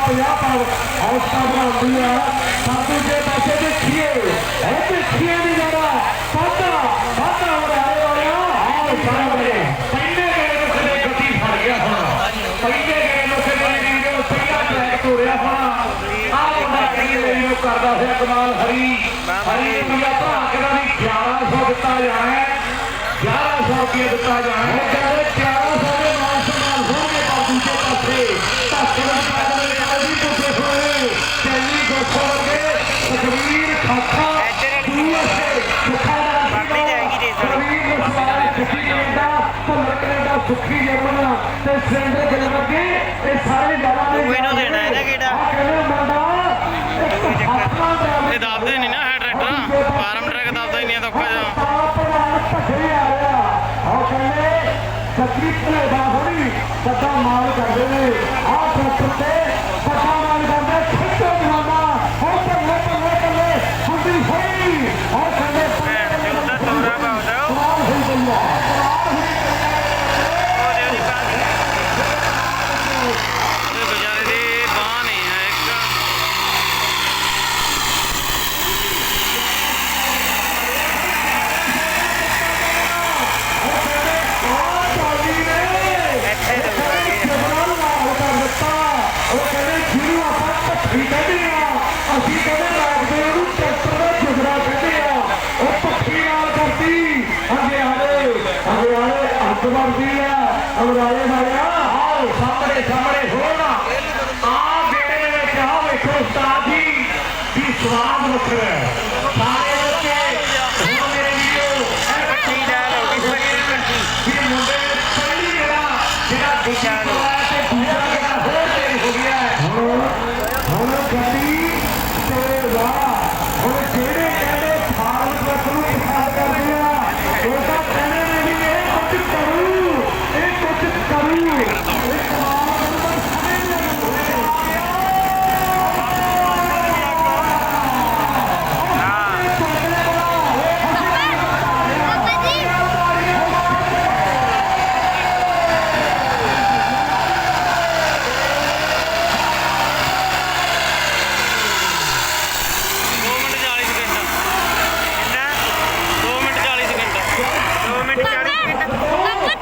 50 ਪਾਵ ਹੌਸਲਾ ਬਣਾਉਂਦੀ ਆ ਸਭ ਦੂਜੇ ਪਾਸੇ ਦੇਖੀਏ ਇਹ ਦੇਖੀਏ ਨਹੀਂ ਜਾਣਾ ਸਾਡਾ ਸਾਡਾ ਹੋ ਰਿਹਾ ਹੋਇਆ ਆਹ ਸਾਹਮਣੇ ਪਹਿਲੇ ਗੇੜ ਨੂੰ ਖਲੇ ਗੱਡੀ ਫੜ ਗਿਆ ਹੁਣ ਪਹਿਲੇ ਗੇੜ ਨੂੰ ਖਲੇ ਵੀਡੀਓ ਪਹਿਲਾ ਟਰੈਕ ਤੋੜਿਆ ਹੁਣ ਆਹ ਮੁੰਡਾ ਕਹਿੰਦੇ ਵੀਡੀਓ ਕਰਦਾ ਹੋਇਆ ਕਮਾਲ ਹਰੀ ਹਰੀ ਨੂੰ ਵੀ ਭਰਾ ਕੇ ਦਾ ਵੀ 1100 ਦਿੱਤਾ ਜਾਣਾ ਹੈ 1100 ਰੁਪਏ ਦਿੱਤਾ ਜਾਣਾ ਚੈਨੀ ਗੋਖੋ ਵਰਗੇ ਤਕਵੀਰ ਖਾਖਾ ਯੂਐਸਏ ਸੁਖਾ ਦਾ ਪਕੜੀ ਜਾਏਗੀ ਰੇਸ ਵਾਲੀ। ਤਕਵੀਰ ਮੁਸਮਾਨ Sukhi Canada Bhullar Canada Sukhi German ਤੇ ਸੈਂਡਰ ਦੇ ਲੱਗੇ ਇਹ ਸਾਰੇ ਜਾਨਾਂ ਦੇ ਉਹ ਇਹਨੂੰ ਦੇਣਾ ਇਹਦਾ ਕਿਹੜਾ? ਆਹ ਕਹਿੰਦੇ ਮੁੰਡਾ ਇੱਕ ਹੱਥਾਂ ਦਾ ਇਹ ਦੱਬਦੇ ਨਹੀਂ ਨਾ ਹੈ ਟਰੈਕਟਰ ਫਾਰਮ ਟਰੈਕ ਦੱਬਦਾ ਹੀ ਨਹੀਂ ਹੈ ਤਾਂ ਔਖਾ ਜਿਹਾ ਸੱਚੀ ਭਲੇਦਾ ਹੋਣੀ ਬੱਦਾ ਮਾਲ ਕਰਦੇ ਨੇ ਆਹ ਟਰੈਕਟਰ ਤੇ ਅਮਰਾਲੇ ਮਾਰਿਆ। ਆਓ, ਸਾਹਮਣੇ ਸਾਹਮਣੇ ਹੋਣਾ ਆ। ਬੇਟੇ ਦੇ ਵਿੱਚ ਆਓ ਵੇਖੋ, ਉਸਤਾਦ ਜੀ, ਵੀ ਸਵਾਦ ਵੱਖਰਾ ਹੈ।